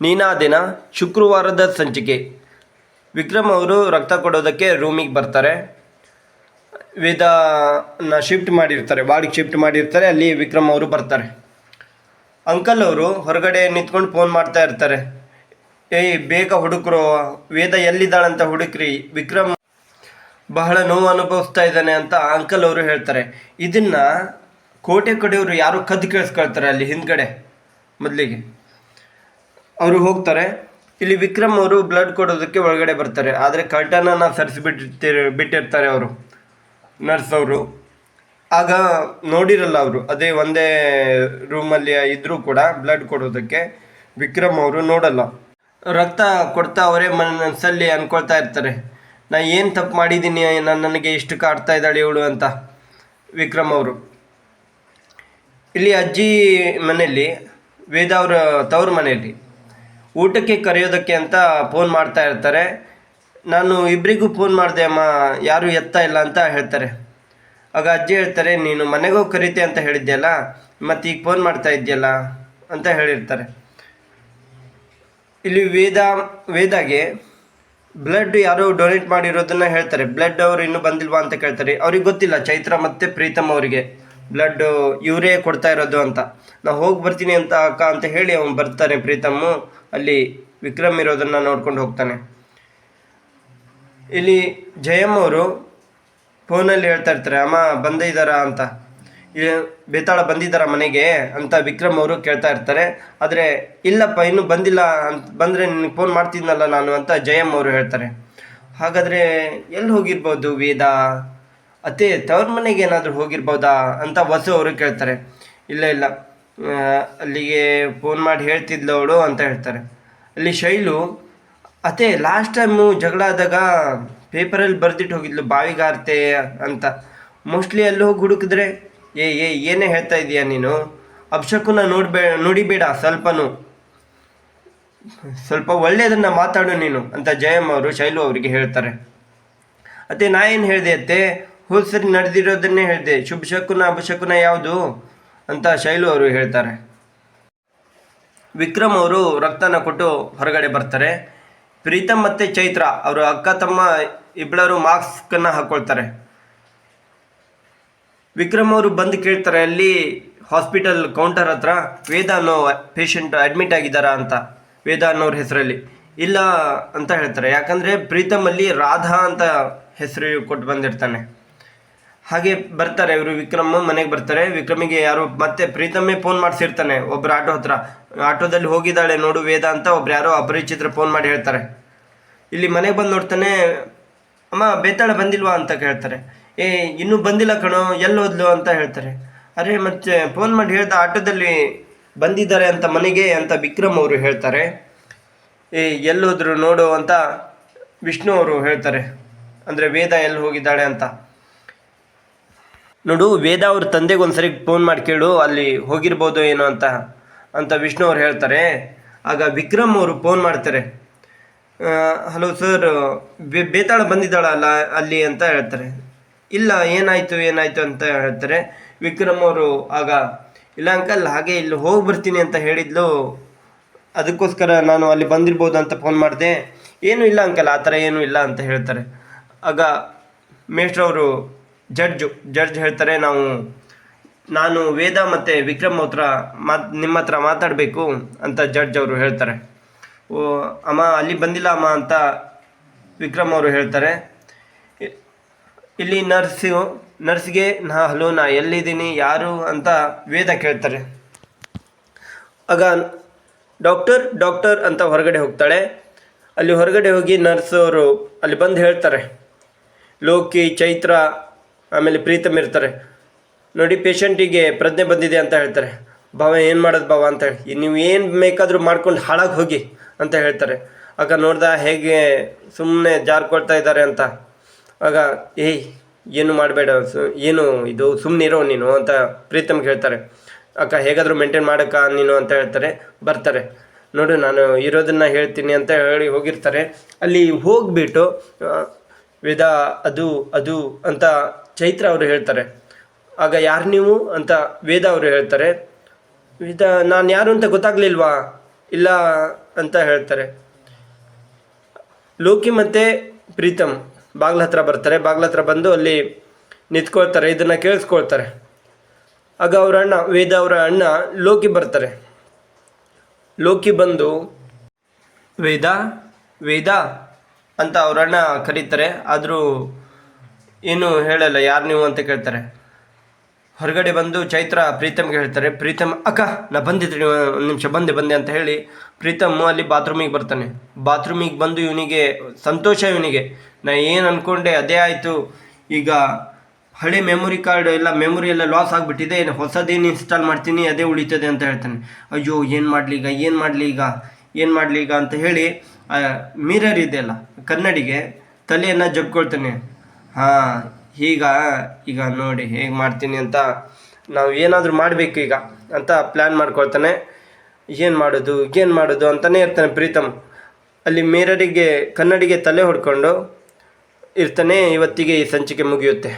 ನೀನಾ ದಿನ ಶುಕ್ರವಾರದ ಸಂಚಿಕೆ. ವಿಕ್ರಮ್ ಅವರು ರಕ್ತ ಕೊಡೋದಕ್ಕೆ ರೂಮಿಗೆ ಬರ್ತಾರೆ. ವೇದನ ಶಿಫ್ಟ್ ಮಾಡಿರ್ತಾರೆ ವಾರ್ಡಿಗೆ ಶಿಫ್ಟ್ ಮಾಡಿರ್ತಾರೆ, ಅಲ್ಲಿ ವಿಕ್ರಮ್ ಅವರು ಬರ್ತಾರೆ. ಅಂಕಲ್ ಅವರು ಹೊರಗಡೆ ನಿಂತ್ಕೊಂಡು ಫೋನ್ ಮಾಡ್ತಾ ಇರ್ತಾರೆ. ಏಯ್, ಬೇಗ ಹುಡುಕ್ರು, ವೇದ ಎಲ್ಲಿದ್ದಾಳಂತ ಹುಡುಕ್ರಿ, ವಿಕ್ರಮ್ ಬಹಳ ನೋವು ಅನುಭವಿಸ್ತಾ ಇದ್ದಾನೆ ಅಂತ ಅಂಕಲ್ ಅವರು ಹೇಳ್ತಾರೆ. ಇದನ್ನ ಕೋಟೆ ಕಡೆಯವರು ಯಾರು ಕದ್ದು ಕೇಳಿಸ್ಕೊಳ್ತಾರೆ ಅಲ್ಲಿ ಹಿಂದ್ಗಡೆ, ಮೊದಲಿಗೆ. ಅವರು ಹೋಗ್ತಾರೆ. ಇಲ್ಲಿ ವಿಕ್ರಮ್ ಅವರು ಬ್ಲಡ್ ಕೊಡೋದಕ್ಕೆ ಒಳಗಡೆ ಬರ್ತಾರೆ. ಆದರೆ ಕರ್ಟನನ್ನು ಸರಿಸಿಬಿಟ್ಟಿರ್ತೀರ, ಬಿಟ್ಟಿರ್ತಾರೆ ಅವರು. ನರ್ಸ್ ಅವರು. ಆಗ ನೋಡಿರಲ್ಲ ಅವರು. ಅದೇ ಒಂದೇ ರೂಮಲ್ಲಿ ಇದ್ದರೂ ಕೂಡ ಬ್ಲಡ್ ಕೊಡೋದಕ್ಕೆ ವಿಕ್ರಮ್ ಅವರು ನೋಡಲ್ಲ. ರಕ್ತ ಕೊಡ್ತಾ ಅವರೇ ಮನಸ್ಸಲ್ಲಿ ಅನ್ಕೊಳ್ತಾ ಇರ್ತಾರೆ. ನಾ ಏನು ತಪ್ಪು ಮಾಡಿದ್ದೀನಿ ನಾನು ನನಗೆ ಇಷ್ಟು ಕಾಡ್ತಾ ಇದ್ದಾಳೆ ಇವಳು ಅಂತ ವಿಕ್ರಮ್ ಅವರು. ಇಲ್ಲಿ ಅಜ್ಜಿ ಮನೆಯಲ್ಲಿ, ವೇದ ಅವರ ತವ್ರ ಮನೆಯಲ್ಲಿ. ಊಟಕ್ಕೆ ಕರೆಯೋದಕ್ಕೆ ಅಂತ ಫೋನ್ ಮಾಡ್ತಾ ಇರ್ತಾರೆ. ನಾನು ಇಬ್ಬರಿಗೂ ಫೋನ್ ಮಾಡಿದೆ, ಅಮ್ಮ, ಯಾರೂ ಎತ್ತಾ ಇಲ್ಲ ಅಂತ ಹೇಳ್ತಾರೆ. ಆಗ ಅಜ್ಜಿ ಹೇಳ್ತಾರೆ, ನೀನು ಮನೆಗೆ ಕರೀತೆ ಅಂತ ಹೇಳಿದ್ಯಲ್ಲ, ಮತ್ತು ಈಗ ಫೋನ್ ಮಾಡ್ತಾ ಇದೆಯಲ್ಲ? ಅಂತ ಹೇಳಿರ್ತಾರೆ. ಇಲ್ಲಿ ವೇದ, ವೇದಾಗೆ ಬ್ಲಡ್ ಯಾರೋ ಡೊನೇಟ್ ಮಾಡಿರೋದನ್ನ ಹೇಳ್ತಾರೆ. ಬ್ಲಡ್ ಅವರು ಇನ್ನೂ ಬಂದಿಲ್ವಾ? ಅಂತ ಕೇಳ್ತಾರೆ. ಅವ್ರಿಗೆ ಗೊತ್ತಿಲ್ಲ, ಚೈತ್ರ ಮತ್ತು ಪ್ರೀತಮ್ ಅವರಿಗೆ. ಬ್ಲಡ್ ಇವರೇ ಕೊಡ್ತಾ ಇರೋದು ಅಂತ. ನಾವು ಹೋಗಿ ಬರ್ತೀನಿ ಅಂತ ಅಕ್ಕ ಅಂತ ಹೇಳಿ ಅವನು ಬರ್ತಾನೆ ಪ್ರೀತಮ್ಮು. ಅಲ್ಲಿ ವಿಕ್ರಮ್ ಇರೋದನ್ನ ನೋಡ್ಕೊಂಡು ಹೋಗ್ತಾನೆ. ಇಲ್ಲಿ ಜಯಮ್ಮ ಅವರು ಫೋನಲ್ಲಿ ಹೇಳ್ತಾ ಇರ್ತಾರೆ, ಅಮ್ಮ ಬಂದಿದ್ದಾರಾ ಅಂತ. ಬೇತಾಳ ಬಂದಿದ್ದಾರ ಮನೆಗೆ ಅಂತ ವಿಕ್ರಮ್ ಅವರು ಕೇಳ್ತಾ ಇರ್ತಾರೆ. ಆದರೆ, ಇಲ್ಲಪ್ಪ, ಇನ್ನೂ ಬಂದಿಲ್ಲ ಅಂತ, ಬಂದರೆ ನಿನಗೆ ಫೋನ್ ಮಾಡ್ತಿದ್ನಲ್ಲ ನಾನು ಅಂತ ಜಯಮ್ ಅವರು ಹೇಳ್ತಾರೆ. ಹಾಗಾದರೆ ಎಲ್ಲಿ ಹೋಗಿರ್ಬೋದು ವೇದ? ಅತ್ತೆ, ತವ್ರ ಮನೆಗೆ ಏನಾದರೂ ಹೋಗಿರ್ಬೋದಾ ಅಂತ ವಸು ಅವರು ಕೇಳ್ತಾರೆ. ಇಲ್ಲ ಇಲ್ಲ. ಅಲ್ಲಿಗೆ ಫೋನ್ ಮಾಡಿ ಹೇಳ್ತಿದ್ಲು ಅವಳು ಅಂತ ಹೇಳ್ತಾರೆ. ಅಲ್ಲಿ ಶೈಲು, ಅತ್ತೆ ಲಾಸ್ಟ್ ಟೈಮು ಜಗಳ ಆದಾಗ ಪೇಪರಲ್ಲಿ ಬರೆದಿಟ್ಟು ಹೋಗಿದ್ಲು, ಬಾವಿಗಾರ್ತೆ ಅಂತ. ಮೋಸ್ಟ್ಲಿ ಅಲ್ಲಿ ಹೋಗಿ ಹುಡುಕಿದ್ರೆ, ಏ ಏ, ಏನೇ ಹೇಳ್ತಾ ಇದೀಯ ನೀನು? ಅಪ್ಶಕುನ ನೋಡ್ಬೇ, ನುಡಿಬೇಡ ಸ್ವಲ್ಪನೂ. ಸ್ವಲ್ಪ ಒಳ್ಳೆಯದನ್ನು ಮಾತಾಡು ನೀನು ಅಂತ ಜಯಮ್ಮ ಅವರು, ಶೈಲು ಅವರಿಗೆ ಹೇಳ್ತಾರೆ. ಅತ್ತೆ, ನಾ ಏನು ಹೇಳಿದೆ ಅತ್ತೆ? ಹೋದ ಸರಿ ನಡೆದಿರೋದನ್ನೇ ಹೇಳಿದೆ. ಶುಭ ಶಕುನ ಅಪಶಕುನ ಯಾವುದು ಅಂತ ಶೈಲು ಅವರು ಹೇಳ್ತಾರೆ. ವಿಕ್ರಮ್ ಅವರು ರಕ್ತನ ಕೊಟ್ಟು ಹೊರಗಡೆ ಬರ್ತಾರೆ. ಪ್ರೀತಮ್ ಮತ್ತು ಚೈತ್ರ, ಅವರು ಅಕ್ಕ, ತಮ್ಮ ಇಬ್ಬರು ಮಾಸ್ಕನ್ನು ಹಾಕ್ಕೊಳ್ತಾರೆ ವಿಕ್ರಮ್ ಅವರು ಬಂದು ಕೇಳ್ತಾರೆ, ಅಲ್ಲಿ ಹಾಸ್ಪಿಟಲ್ ಕೌಂಟರ್ ಹತ್ರ ವೇದ ಅನ್ನೋ ಪೇಷಂಟ್ ಅಡ್ಮಿಟ್ ಆಗಿದ್ದಾರಾ ಅಂತ. ವೇದ ಅನ್ನೋರ ಹೆಸರಲ್ಲಿ. ಇಲ್ಲ ಅಂತ ಹೇಳ್ತಾರೆ. ಯಾಕಂದರೆ ಪ್ರೀತಮ್ ಅಲ್ಲಿ ರಾಧಾ ಅಂತ ಹೆಸರು ಕೊಟ್ಟು ಬಂದಿರ್ತಾನೆ. ಹಾಗೆ ಬರ್ತಾರೆ, ಇವರು ವಿಕ್ರಮ್ ಮನೆಗೆ ಬರ್ತಾರೆ. ವಿಕ್ರಮಿಗೆ ಯಾರು ಮತ್ತೆ ಪ್ರೀತಮ್ಮೇ ಫೋನ್ ಮಾಡಿಸಿರ್ತಾನೆ. ಒಬ್ರು ಆಟೋ ಹತ್ರ. ಆಟೋದಲ್ಲಿ ಹೋಗಿದ್ದಾಳೆ ನೋಡು ವೇದ ಅಂತ ಒಬ್ರು ಯಾರೋ ಅಪರಿಚಿತ್ರ ಫೋನ್ ಮಾಡಿ ಹೇಳ್ತಾರೆ. ಇಲ್ಲಿ ಮನೆಗೆ ಬಂದು ನೋಡ್ತಾನೆ, ಅಮ್ಮ, ಬೇತಾಳ ಬಂದಿಲ್ವಾ? ಅಂತ ಕೇಳ್ತಾರೆ. ಏ, ಇನ್ನೂ ಬಂದಿಲ್ಲ ಕಣೋ, ಎಲ್ಲಿ ಹೋದ್ಲು? ಅಂತ ಹೇಳ್ತಾರೆ. ಅರೆ, ಮತ್ತೆ ಫೋನ್ ಮಾಡಿ ಹೇಳ್ದ ಆಟೋದಲ್ಲಿ ಬಂದಿದ್ದಾರೆ ಅಂತ ಮನೆಗೆ? ಅಂತ ವಿಕ್ರಮ್ ಅವರು ಹೇಳ್ತಾರೆ. ಏ ಎಲ್ಲೋದ್ರು ನೋಡು ಅಂತ ವಿಷ್ಣು ಅವರು ಹೇಳ್ತಾರೆ. ಅಂದರೆ ವೇದ ಎಲ್ಲಿ ಹೋಗಿದ್ದಾಳೆ ಅಂತ. ನೋಡು, ವೇದ ಅವ್ರ ತಂದೆಗೆ ಒಂದ್ಸರಿ ಫೋನ್ ಮಾಡಿ ಕೇಳು, ಅಲ್ಲಿ ಹೋಗಿರ್ಬೋದು ಏನೋ ಅಂತ ಅಂತ ವಿಷ್ಣು ಅವ್ರು ಹೇಳ್ತಾರೆ. ಆಗ ವಿಕ್ರಮ್ ಅವರು ಫೋನ್ ಮಾಡ್ತಾರೆ. ಹಲೋ ಸರ್ ಬೇತಾಳ ಬಂದಿದ್ದಾಳಲ್ಲ, ಅಲ್ಲಿ ಅಂತ ಹೇಳ್ತಾರೆ. ಇಲ್ಲ, ಏನಾಯಿತು ಏನಾಯಿತು ಅಂತ ಹೇಳ್ತಾರೆ. ವಿಕ್ರಮ್ ಅವರು ಆಗ, ಇಲ್ಲ ಅಂಕಲ್ ಹಾಗೆ ಇಲ್ಲಿ ಹೋಗಿ ಬರ್ತೀನಿ ಅಂತ ಹೇಳಿದ್ಲು. ಅದಕ್ಕೋಸ್ಕರ ನಾನು ಅಲ್ಲಿ ಬಂದಿರ್ಬೋದು ಅಂತ ಫೋನ್ ಮಾಡಿದೆ. ಏನೂ ಇಲ್ಲ ಅಂಕಲ್ ಆ ಥರ ಏನೂ ಇಲ್ಲ ಅಂತ ಹೇಳ್ತಾರೆ. ಆಗ ಮೇಷ್ಟ್ರವರು ಜಡ್ಜು, ಜಡ್ಜ್ ಹೇಳ್ತಾರೆ, ನಾವು, ನಾನು ವೇದ ಮತ್ತು ವಿಕ್ರಮ್ ಹತ್ರ ಮಾತ್, ನಿಮ್ಮ ಹತ್ರ ಮಾತಾಡಬೇಕು ಅಂತ ಜಡ್ಜ್ ಅವರು ಹೇಳ್ತಾರೆ. ಓ, ಅಮ್ಮ, ಅಲ್ಲಿ ಬಂದಿಲ್ಲ ಅಮ್ಮ ಅಂತ ವಿಕ್ರಮ್ ಅವರು ಹೇಳ್ತಾರೆ. ಇಲ್ಲಿ ನರ್ಸು, ನರ್ಸ್ಗೆ, ನಾ, ಹಲೋ, ನಾ ಎಲ್ಲಿದ್ದೀನಿ, ಯಾರು ಅಂತ ವೇದ ಕೇಳ್ತಾರೆ. ಆಗ ಡಾಕ್ಟರ್ ಡಾಕ್ಟರ್ ಅಂತ ಹೊರಗಡೆ ಹೋಗ್ತಾಳೆ. ಅಲ್ಲಿ ಹೊರಗಡೆ ಹೋಗಿ ನರ್ಸ್ ಅವರು ಅಲ್ಲಿ ಬಂದು ಹೇಳ್ತಾರೆ. ಲೋಕಿ, ಚೈತ್ರ ಆಮೇಲೆ ಪ್ರೀತಮ್ ಇರ್ತಾರೆ. ನೋಡಿ ಪೇಷಂಟಿಗೆ ಪ್ರಜ್ಞೆ ಬಂದಿದೆ ಅಂತ ಹೇಳ್ತಾರೆ. ಭಾವ, ಏನು ಮಾಡೋದು ಭಾವ ಅಂತ ಹೇಳಿ. ನೀವು ಏನು ಬೇಕಾದರೂ ಮಾಡ್ಕೊಂಡು ಹಾಳಾಗಿ ಹೋಗಿ ಅಂತ ಹೇಳ್ತಾರೆ. ಆಗ ನೋಡ್ದ, ಹೇಗೆ ಸುಮ್ಮನೆ ಜಾರ್ಕೊಳ್ತಾ ಇದ್ದಾರೆ ಅಂತ. ಆಗ, ಏಯ್, ಏನು ಮಾಡಬೇಡ, ಸು, ಏನು ಇದು ಸುಮ್ಮನೆ ಇರೋ ನೀನು ಅಂತ ಪ್ರೀತಮ್ಗೆ ಹೇಳ್ತಾರೆ. ಅಕ್ಕ ಹೇಗಾದರೂ ಮೇಂಟೈನ್ ಮಾಡಕ್ಕ ನೀನು ಅಂತ ಹೇಳ್ತಾರೆ, ಬರ್ತಾರೆ. ನೋಡು, ನಾನು ಇರೋದನ್ನ ಹೇಳ್ತೀನಿ ಅಂತ ಹೇಳಿ ಹೋಗಿರ್ತಾರೆ. ಅಲ್ಲಿ ಹೋಗ್ಬಿಟ್ಟು ವೇದ, ಅದು ಅದು ಅಂತ ಚೈತ್ರ ಅವರು ಹೇಳ್ತಾರೆ. ಆಗ ಯಾರು ನೀವು ಅಂತ ವೇದ ಅವರು ಹೇಳ್ತಾರೆ. ವೇದ, ನಾನು ಯಾರು ಅಂತ ಗೊತ್ತಾಗ್ಲಿಲ್ವಾ? ಇಲ್ಲ ಅಂತ ಹೇಳ್ತಾರೆ. ಲೋಕಿ ಮತ್ತೆ ಪ್ರೀತಮ್ ಬಾಗ್ಲ ಹತ್ರ ಬರ್ತಾರೆ. ಬಾಗ್ಲ ಹತ್ರ ಬಂದು ಅಲ್ಲಿ ನಿಂತ್ಕೊಳ್ತಾರೆ. ಇದನ್ನು ಕೇಳಿಸ್ಕೊಳ್ತಾರೆ. ಆಗ ಅವರ ಅಣ್ಣ, ವೇದ ಅವರ ಅಣ್ಣ ಲೋಕಿ ಬರ್ತಾರೆ. ಲೋಕಿ ಬಂದು, ವೇದ ವೇದ ಅಂತ ಅವರಣ್ಣ ಕರೀತಾರೆ. ಆದರೂ ಏನು ಹೇಳಲ್ಲ, ಯಾರು ನೀವು ಅಂತ ಕೇಳ್ತಾರೆ. ಹೊರಗಡೆ ಬಂದು ಚೈತ್ರ ಪ್ರೀತಮ್ಗೆ ಹೇಳ್ತಾರೆ, ಪ್ರೀತಮ್, ಅಕ್ಕ, ನಾ ಬಂದಿದ್ದೀನಿ ಒಂದು ನಿಮಿಷ ಬಂದೆ ಬಂದೆ ಅಂತ ಹೇಳಿ ಪ್ರೀತಮ್ ಅಲ್ಲಿ ಬಾತ್ರೂಮಿಗೆ ಬರ್ತಾನೆ. ಬಾತ್ರೂಮಿಗೆ ಬಂದು ಇವನಿಗೆ, ಸಂತೋಷ ಇವನಿಗೆ. ನಾ ಏನು ಅಂದ್ಕೊಂಡೆ ಅದೇ ಆಯಿತು. ಈಗ ಹಳೆ ಮೆಮೊರಿ ಕಾರ್ಡ್ ಎಲ್ಲ ಮೆಮೊರಿ ಎಲ್ಲ ಲಾಸ್ ಆಗಿಬಿಟ್ಟಿದೆ. ಹೊಸದೇನು ಇನ್ಸ್ಟಾಲ್ ಮಾಡ್ತೀನಿ, ಅದೇ ಉಳಿತದೆ ಅಂತ ಹೇಳ್ತಾನೆ. ಅಯ್ಯೋ, ಏನು ಮಾಡಲಿ ಈಗ, ಏನು ಮಾಡಲಿ ಈಗ, ಏನು ಮಾಡಲಿ ಈಗ? ಅಂತ ಹೇಳಿ ಮಿರರ್ ಇದೆಯಲ್ಲ ಕನ್ನಡಿಗೆ ತಲೆಯನ್ನು ಜಬ್ಕೊಳ್ತಾನೆ ಹಾಂ, ಈಗ ಈಗ ನೋಡಿ ಹೇಗೆ ಮಾಡ್ತೀನಿ ಅಂತ ನಾವು ಏನಾದರೂ ಮಾಡಬೇಕು ಈಗ ಅಂತ ಪ್ಲ್ಯಾನ್ ಮಾಡ್ಕೊಳ್ತಾನೆ. ಏನು ಮಾಡೋದು ಏನು ಮಾಡೋದು ಅಂತಲೇ ಇರ್ತಾನೆ ಪ್ರೀತಮ್. ಅಲ್ಲಿ ಮೇರರಿಗೆ, ಕನ್ನಡಿಗೆ ತಲೆ ಹೊಡ್ಕೊಂಡು ಇರ್ತಾನೆ ಇವತ್ತಿಗೆ ಈ ಸಂಚಿಕೆ ಮುಗಿಯುತ್ತೆ.